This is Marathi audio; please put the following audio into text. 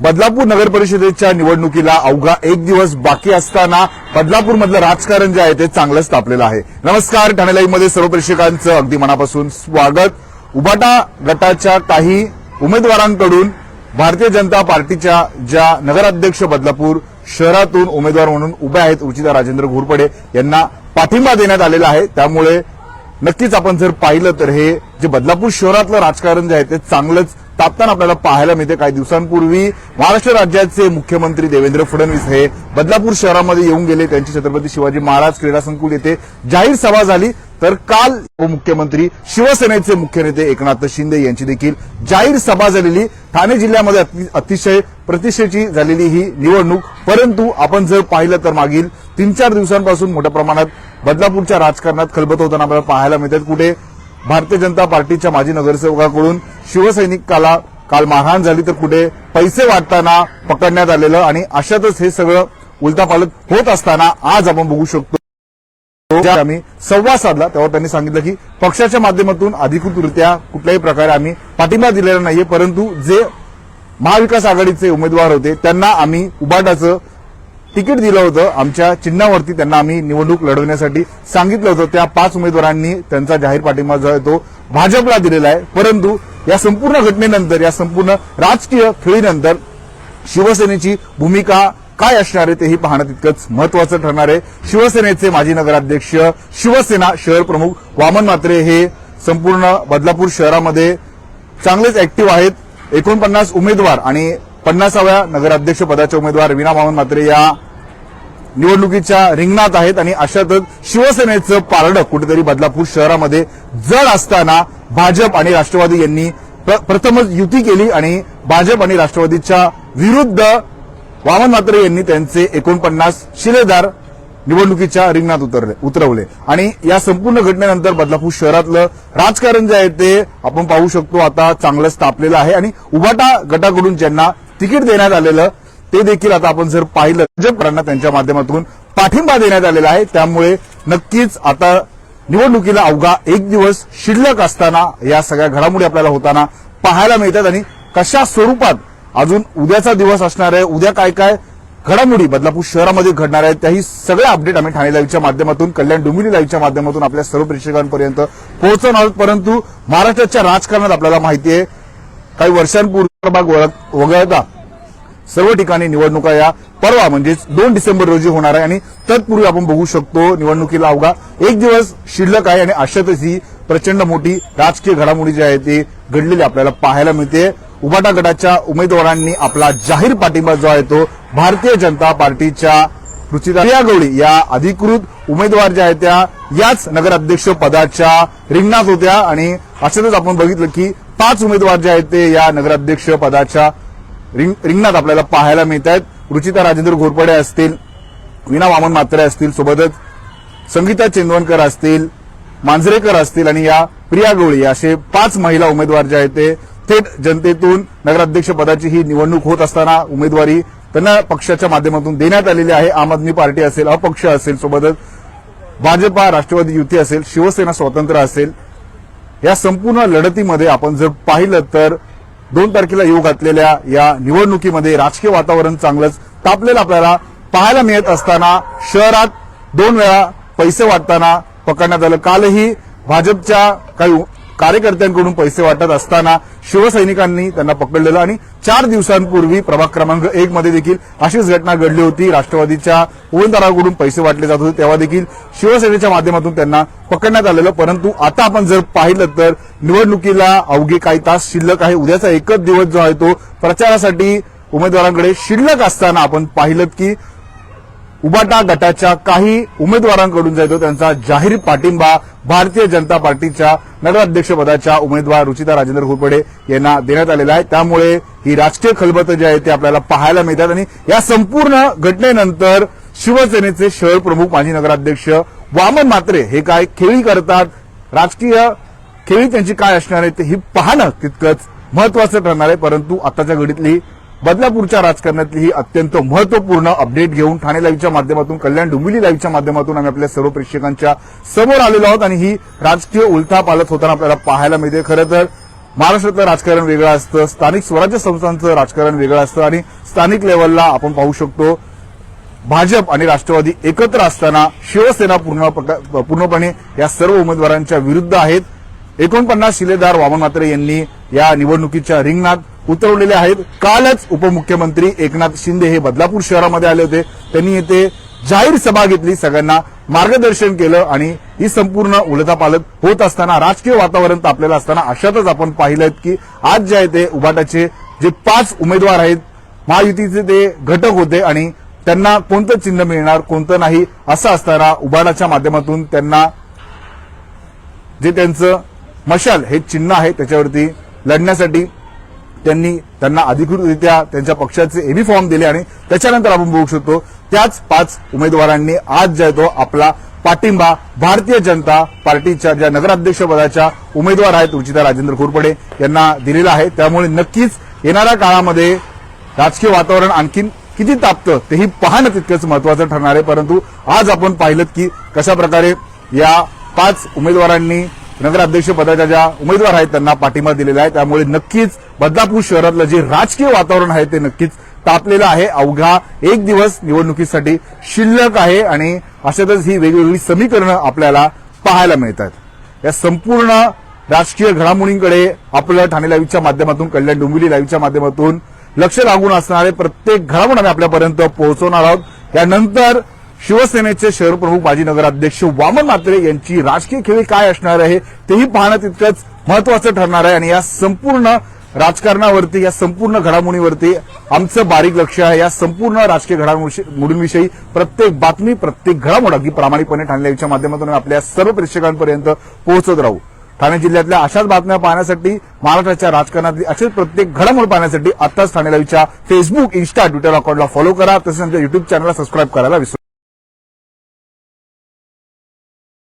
बदलापूर नगर परिषदेच्या निवडणुकीला अवघा एक दिवस बाकी असताना बदलापूर मधलं राजकारण जे आहे ते चांगलंच तापलेलं आहे. नमस्कार ठाणे मध्ये सर्व प्रेक्षकांचं अगदी मनापासून स्वागत. उबाटा गटाच्या काही उमेदवारांकडून भारतीय जनता पार्टीच्या ज्या नगराध्यक्ष बदलापूर शहरातून उमेदवार म्हणून उभे आहेत रुचिता राजेंद्र घोरपडे यांना पाठिंबा देण्यात आलेला आहे. त्यामुळे नक्कीच आपण जर पाहिलं तर हे जे बदलापूर शहरातलं राजकारण जे आहे ते चांगलंच तापताना आपल्याला पाहायला मिळते. काही दिवसांपूर्वी महाराष्ट्र राज्याचे मुख्यमंत्री देवेंद्र फडणवीस हे बदलापूर शहरामध्ये येऊन गेले. त्यांची छत्रपती शिवाजी महाराज क्रीडा संकुल येथे जाहीर सभा झाली. तर काल उपमुख्यमंत्री शिवसेनेचे मुख्य नेते एकनाथ शिंदे यांची देखील जाहीर सभा झालेली. ठाणे जिल्ह्यामध्ये अतिशय प्रतिष्ठेची झालेली ही निवडणूक. परंतु आपण जर पाहिलं तर मागील तीन चार दिवसांपासून मोठ्या प्रमाणात बदलापूरच्या राजकारणात खलबत होताना आपल्याला पाहायला मिळतात. कुठे? भारतीय जनता पार्टीच्या माजी नगरसेवकाकडून शिवसैनिकाला काल मारहाण झाली तर कुठे पैसे वाटताना पकडण्यात आलेलं आणि अशातच हे सगळं उलटापालट होत असताना आज आपण बघू शकतो. आम्ही संवाद साधला तेव्हा त्यांनी सांगितलं की पक्षाच्या माध्यमातून अधिकृतरित्या कुठल्याही प्रकारे आम्ही पाठिंबा दिलेला नाहीये परंतु जे महाविकास आघाडीचे उमेदवार होते त्यांना आम्ही उभाटाचं तिकीट दिलं होतं. आमच्या चिन्हावरती त्यांना आम्ही निवडणूक लढवण्यासाठी सांगितलं होतं. त्या पाच उमेदवारांनी त्यांचा जाहीर पाठिंबा जो आहे तो भाजपला दिलेला आहे. परंतु या संपूर्ण घटनेनंतर या संपूर्ण राजकीय खेळीनंतर शिवसेनेची भूमिका काय असणार आहे तेही पाहणं तितकंच महत्वाचं ठरणार आहे. शिवसेनेचे माजी नगराध्यक्ष शिवसेना शहर प्रमुख वामन मात्रे हे संपूर्ण बदलापूर शहरामध्ये चांगलेच ऍक्टिव्ह आहेत. एकोणपन्नास उमेदवार आणि पन्नासाव्या नगराध्यक्ष पदाच्या उमेदवार वीणा मामन मात्रे या निवडणुकीच्या रिंगणात आहेत आणि अशातच शिवसेनेचं पारडं कुठेतरी बदलापूर शहरामध्ये जड असताना भाजप आणि राष्ट्रवादी यांनी प्र- प्रथमच युती केली आणि भाजप आणि राष्ट्रवादीच्या विरुद्ध वामन म्हात्रे यांनी त्यांचे एकोणपन्नास शिलेदार निवडणुकीच्या रिंगणात उतरले उतरवले. आणि या संपूर्ण घटनेनंतर बदलापूर शहरातलं राजकारण जे आहे ते आपण पाहू शकतो आता चांगलंच तापलेलं आहे. आणि उभाटा गटाकडून ज्यांना तिकीट देण्यात आलेलं ते देखील आता आपण जर पाहिलं भाजपकरांना त्यांच्या माध्यमातून पाठिंबा देण्यात आलेला आहे. त्यामुळे नक्कीच आता निवडणुकीला अवघा एक दिवस शिल्लक असताना या सगळ्या घडामोडी आपल्याला होताना पाहायला मिळतात आणि कशा स्वरूपात अजून उद्याचा दिवस असणार आहे उद्या काय काय घडामोडी बदलापूर शहरामध्ये घडणार आहेत त्याही सगळे अपडेट आम्ही ठाणे लाईव्हच्या माध्यमातून कल्याण डोंबिवली लाईव्हच्या माध्यमातून आपल्या सर्व प्रेक्षकांपर्यंत पोहोचवणार आहोत. परंतु महाराष्ट्राच्या राजकारणात आपल्याला माहिती आहे काही वर्षांपूर्वी भाग वळत- वगळता सर्व ठिकाणी निवडणुका या परवा म्हणजेच दोन डिसेंबर रोजी होणार आहे. आणि तत्पूर्वी आपण बघू शकतो निवडणुकीला अवघा एक दिवस शिल्लक आहे आणि अशातच ही प्रचंड मोठी राजकीय घडामोडी जी आहे ती घडलेली आपल्याला पाहायला मिळते. उबाटा गटाच्या उमेदवारांनी आपला जाहीर पाठिंबा जो आहे तो भारतीय जनता पार्टीच्या रुचिता गवळी या अधिकृत उमेदवार ज्या आहेत त्या याच नगराध्यक्ष पदाच्या रिंगणात होत्या. आणि अशातच आपण बघितलं की पाच उमेदवार जे आहेत ते या नगराध्यक्ष पदाच्या रिंग रिंगणात आपल्याला पाहायला मिळत आहेत रुचिता राजेंद्र घोरपडे असतील विना वामन मात्रे असतील सोबतच संगीता चेंदवणकर असतील मांजरेकर असतील आणि या प्रिया गवळी असे पाच महिला उमेदवार जे आहेत ते थेट जनतेतून नगराध्यक्ष पदाची ही निवडणूक होत असताना उमेदवारी त्यांना पक्षाच्या माध्यमातून देण्यात आलेली आहे. आम आदमी पार्टी असेल अपक्ष असेल सोबतच भाजपा राष्ट्रवादी युती असेल शिवसेना स्वतंत्र असेल. या संपूर्ण लढतीमध्ये आपण जर पाहिलं तर दोन तारखेला येऊ घातलेल्या या निवडणुकीमध्ये राजकीय वातावरण चांगलंच तापलेलं आपल्याला पाहायला मिळत असताना शहरात दोन वेळा पैसे वाटताना पकडण्यात आलं. कालही भाजपच्या काही कार्यकर्त्यांकडून पैसे वाटत असताना शिवसैनिकांनी त्यांना पकडलेलं आणि चार दिवसांपूर्वी प्रभाग क्रमांक एक मध्ये देखील अशीच घटना घडली होती. राष्ट्रवादीच्या उमेदवाराकडून पैसे वाटले जात होते. तेव्हा देखील शिवसेनेच्या माध्यमातून त्यांना पकडण्यात आलेलं. परंतु आता आपण जर पाहिलं तर निवडणुकीला अवघे काही तास शिल्लक आहे. उद्याचा एकच दिवस जो आहे तो प्रचारासाठी उमेदवारांकडे शिल्लक असताना आपण पाहिलं की उबाटा गटाच्या काही उमेदवारांकडून जातो त्यांचा जाहीर पाठिंबा भारतीय जनता पार्टीच्या नगराध्यक्षपदाच्या उमेदवार रुचिता राजेंद्र घोरपडे यांना देण्यात आलेला आहे. त्यामुळे ही राजकीय खलबत जे आहे ते आपल्याला पाहायला मिळतात. आणि या संपूर्ण घटनेनंतर शिवसेनेचे शहर प्रमुख माजी नगराध्यक्ष वामन मात्रे हे काय खेळी करतात? राजकीय खेळी त्यांची काय असणार आहे ते ही पाहणं तितकंच महत्वाचं ठरणार आहे. परंतु आताच्या घडीतली बदलापूरच्या राजकारणातली ही अत्यंत महत्त्वपूर्ण अपडेट घेऊन ठाणे लाईव्हच्या माध्यमातून कल्याण डोंबिवली लाईव्हच्या माध्यमातून आम्ही आपल्या सर्व प्रेक्षकांच्या समोर आलेलो आहोत आणि ही राजकीय उलथापालथ होताना आपल्याला पाहायला मिळते. खरं तर महाराष्ट्रातलं राजकारण वेगळं असतं स्थानिक स्वराज्य संस्थांचं राजकारण वेगळं असतं आणि स्थानिक लेवलला आपण पाहू शकतो भाजप आणि राष्ट्रवादी एकत्र असताना शिवसेना पूर्ण पूर्णपणे या सर्व उमेदवारांच्या विरुद्ध आहेत. एकोणपन्नास शिलेदार वामन मात्रे यांनी या निवडणुकीच्या रिंगणात उतरवलेले आहेत. कालच उपमुख्यमंत्री एकनाथ शिंदे हे बदलापूर शहरामध्ये आले होते. त्यांनी येथे जाहीर सभा घेतली सगळ्यांना मार्गदर्शन केलं आणि ही संपूर्ण उलथापालथ होत असताना राजकीय वातावरण तापलेलं असताना अशातच आपण पाहिलं की आज जे आहे ते उभाटाचे जे पाच उमेदवार आहेत महायुतीचे ते घटक होते आणि त्यांना कोणतं चिन्ह मिळणार कोणतं नाही असं असताना उबाडाच्या माध्यमातून त्यांना जे त्यांचं मशाल हे चिन्ह आहे त्याच्यावरती लढण्यासाठी त्यांनी त्यांना अधिकृतरित्या त्यांच्या पक्षाचे एबी फॉर्म दिले आणि त्याच्यानंतर आपण बघू शकतो त्याच पाच उमेदवारांनी आज जो आहे तो आपला पाठिंबा भारतीय जनता पार्टीच्या ज्या नगराध्यक्षपदाच्या उमेदवार आहेत रुचिता राजेंद्र घोरपडे यांना दिलेला आहे. त्यामुळे नक्कीच येणाऱ्या काळामध्ये राजकीय वातावरण आणखीन किती तापतं तेही पाहणं तितकंच महत्वाचं ठरणार आहे. परंतु आज आपण पाहिलं की कशा प्रकारे या पाच उमेदवारांनी नगराध्यक्ष पदाच्या ज्या उमेदवार आहेत त्यांना पाठिंबा दिलेला आहे. त्यामुळे नक्कीच बदलापूर शहरातलं जे राजकीय वातावरण आहे ते नक्कीच तापलेलं आहे. अवघा एक दिवस निवडणुकीसाठी शिल्लक आहे आणि अशातच ही वेगवेगळी समीकरणं आपल्याला पाहायला मिळतात. या संपूर्ण राजकीय घडामोडींकडे आपलं ठाणे लाईव्हच्या माध्यमातून कल्याण डोंबिवली लाईव्हच्या माध्यमातून लक्ष लागून असणारे प्रत्येक घडामोड आम्ही आपल्यापर्यंत पोहोचवणार आहोत. त्यानंतर शिवसेनेचे शहर प्रमुख माजी नगराध्यक्ष वामन म्हात्रे यांची राजकीय खेळी काय असणार आहे तेही पाहणं तितकंच महत्वाचं ठरणार आहे. आणि या संपूर्ण राजकारणावरती या संपूर्ण घडामोडीवरती आमचं बारीक लक्ष आहे. या संपूर्ण राजकीय घडामोडींविषयी प्रत्येक बातमी प्रत्येक घडामोड अगदी प्रामाणिकपणे ठाणे लाईव्हच्या माध्यमातून आपल्या सर्व प्रेक्षकांपर्यंत पोहोचत राहू. ठाणे जिल्ह्यातल्या अशाच बातम्या पाहण्यासाठी महाराष्ट्राच्या राजकारणातली असेच प्रत्येक घडामोड पाहण्यासाठी आताच ठाणे लाईव्हच्या फेसबुक इन्स्टा ट्विटर अकाउंटला फॉलो करा. तसंच आमच्या युट्यूब चॅनलला सबस्क्राईब करायला विसरू